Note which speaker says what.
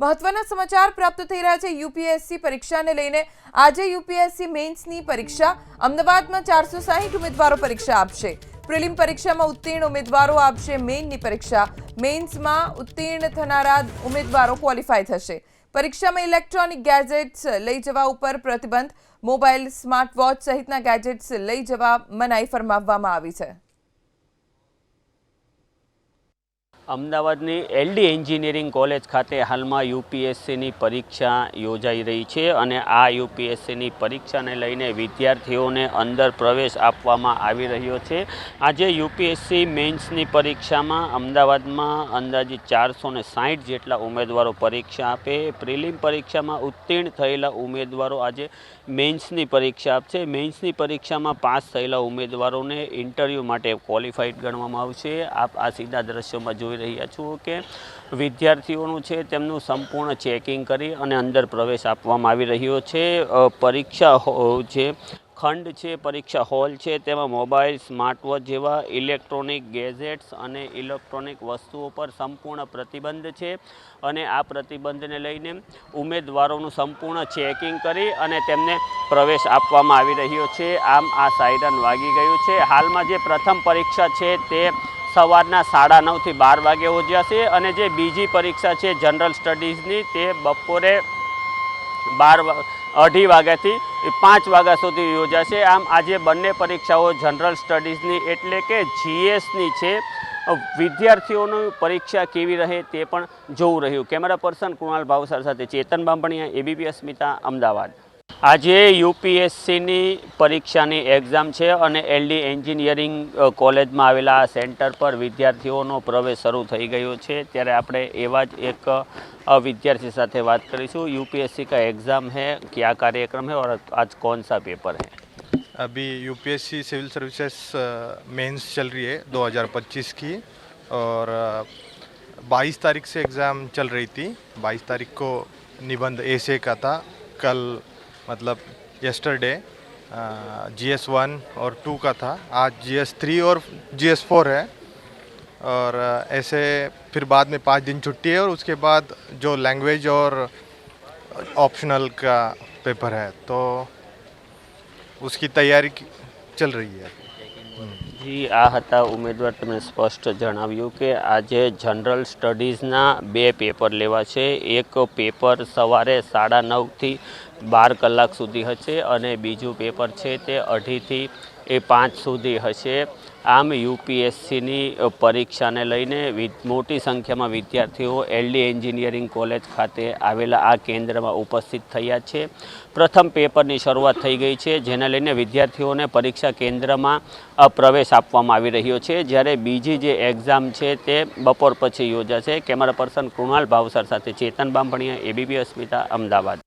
Speaker 1: મહત્વના સમાચાર પ્રાપ્ત થઈ રહ્યા છે યુપીએસસી પરીક્ષાને લઈને. આજે યુપીએસસી મેન્સની પરીક્ષા અમદાવાદમાં ચારસો સાહીઠ ઉમેદવારો પરીક્ષા આપશે. પ્રિલિમ પરીક્ષામાં ઉત્તીર્ણ ઉમેદવારો આપશે, મેઇનની પરીક્ષા. મેઇન્સમાં ઉત્તીર્ણ થનારા ઉમેદવારો ક્વોલિફાય થશે. પરીક્ષામાં ઇલેક્ટ્રોનિક ગેજેટ્સ લઈ જવા ઉપર પ્રતિબંધ. મોબાઈલ સ્માર્ટ વોચ સહિતના ગેજેટ્સ લઈ જવા મનાઈ ફરમાવવામાં આવી છે.
Speaker 2: અમદાવાદની એલડી એન્જિનિયરિંગ કોલેજ ખાતે હાલમાં યુપીએસસીની પરીક્ષા યોજાઈ રહી છે અને આ યુપીએસસીની પરીક્ષાને લઈને વિદ્યાર્થીઓને અંદર પ્રવેશ આપવામાં આવી રહ્યો છે. આજે યુપીએસસી મેન્સની પરીક્ષામાં અમદાવાદમાં અંદાજે ચારસો ને સાહીઠ જેટલા ઉમેદવારો પરીક્ષા આપે. પ્રિલિમ પરીક્ષામાં ઉત્તીર્ણ થયેલા ઉમેદવારો આજે મેન્સની પરીક્ષા આપશે. મેન્સની પરીક્ષામાં પાસ થયેલા ઉમેદવારોને ઇન્ટરવ્યૂ માટે ક્વોલિફાઈડ ગણવામાં આવશે. આપ આ સીધા દ્રશ્યોમાં જોઈ રહ્યા છું કે વિદ્યાર્થીઓનું છે તેમનું સંપૂર્ણ ચેકિંગ કરી અને અંદર પ્રવેશ આપવામાં આવી રહ્યો છે. પરીક્ષા જે ખંડ છે, પરીક્ષા હોલ છે, તેમાં મોબાઈલ સ્માર્ટ વોચ જેવા ઇલેક્ટ્રોનિક ગેજેટ્સ અને ઇલેક્ટ્રોનિક વસ્તુઓ પર સંપૂર્ણ પ્રતિબંધ છે અને આ પ્રતિબંધને લઈને ઉમેદવારોનું સંપૂર્ણ ચેકિંગ કરી અને તેમને પ્રવેશ આપવામાં આવી રહ્યો છે. આમ આ સાયરન વાગી ગયું છે. હાલમાં જે પ્રથમ પરીક્ષા છે તે સવારના સાડા નવથી બાર વાગે યોજાશે અને જે બીજી પરીક્ષા છે જનરલ સ્ટડીઝની તે બપોરે બાર અઢી વાગ્યાથી પાંચ વાગ્યા સુધી યોજાશે આમ આજે બંને પરીક્ષાઓ જનરલ સ્ટડીઝની એટલે કે જીએસની છે. વિદ્યાર્થીઓનું પરીક્ષા કેવી રહે તે પણ જોવું રહ્યું. કેમેરા પર્સન કૃણાલ ભાવસાર સાથે ચેતન બાંભણિયા, એબીપી અસ્મિતા, અમદાવાદ. આજે યુપીએસસીની પરીક્ષાની એક્ઝામ છે અને એલડી એન્જિનિયરિંગ કોલેજમાં આવેલા આ સેન્ટર પર વિદ્યાર્થીઓનો પ્રવેશ શરૂ થઈ ગયો છે. ત્યારે આપણે એવા જ એક વિદ્યાર્થી સાથે વાત કરીશું. યુપીએસસી કા એક્ઝામ હે है કાર્યક્રમ कार्यक्रम है और आज कौन सा पेपर है
Speaker 3: अभी यूपीएससी सिविल सर्विसेज मेंस चल रही है 2025 की और 22 तारीख से एग्ज़ाम चल रही थी। 22 तारीख को निबंध ऐसे का था। કલ मतलब यस्टरडे जी एस वन और टू का था। आज जी एस थ्री और जी एस फोर है। और ऐसे फिर बाद में पाँच दिन छुट्टी है और उसके बाद जो लैंग्वेज और ऑप्शनल का पेपर है तो उसकी तैयारी चल रही है।
Speaker 2: જી, આ હતા ઉમેદવાર તમને સ્પષ્ટ જણાવ્યું કે આજે જનરલ સ્ટડીઝના બે પેપર લેવા છે એક પેપર સવારે સાડા નવથી બાર કલાક સુધી હશે અને બીજું પેપર છે તે અઢીથી એ પાંચ સુધી હશે. આમ યુપીએસસીની પરીક્ષાને લઈને મોટી સંખ્યામાં વિદ્યાર્થીઓ એલડી એન્જિનિયરિંગ કોલેજ ખાતે આવેલા આ કેન્દ્રમાં ઉપસ્થિત થયા છે. પ્રથમ પેપરની શરૂઆત થઈ ગઈ છે, જેને લઈને વિદ્યાર્થીઓને પરીક્ષા કેન્દ્રમાં પ્રવેશ આપવામાં આવી રહ્યો છે. જ્યારે બીજી જે એક્ઝામ છે તે બપોર પછી યોજાશે. કેમેરા પર્સન કૃણાલ ભાવસર સાથે ચેતન બામણીયા એબીબી અસ્મિતા, અમદાવાદ.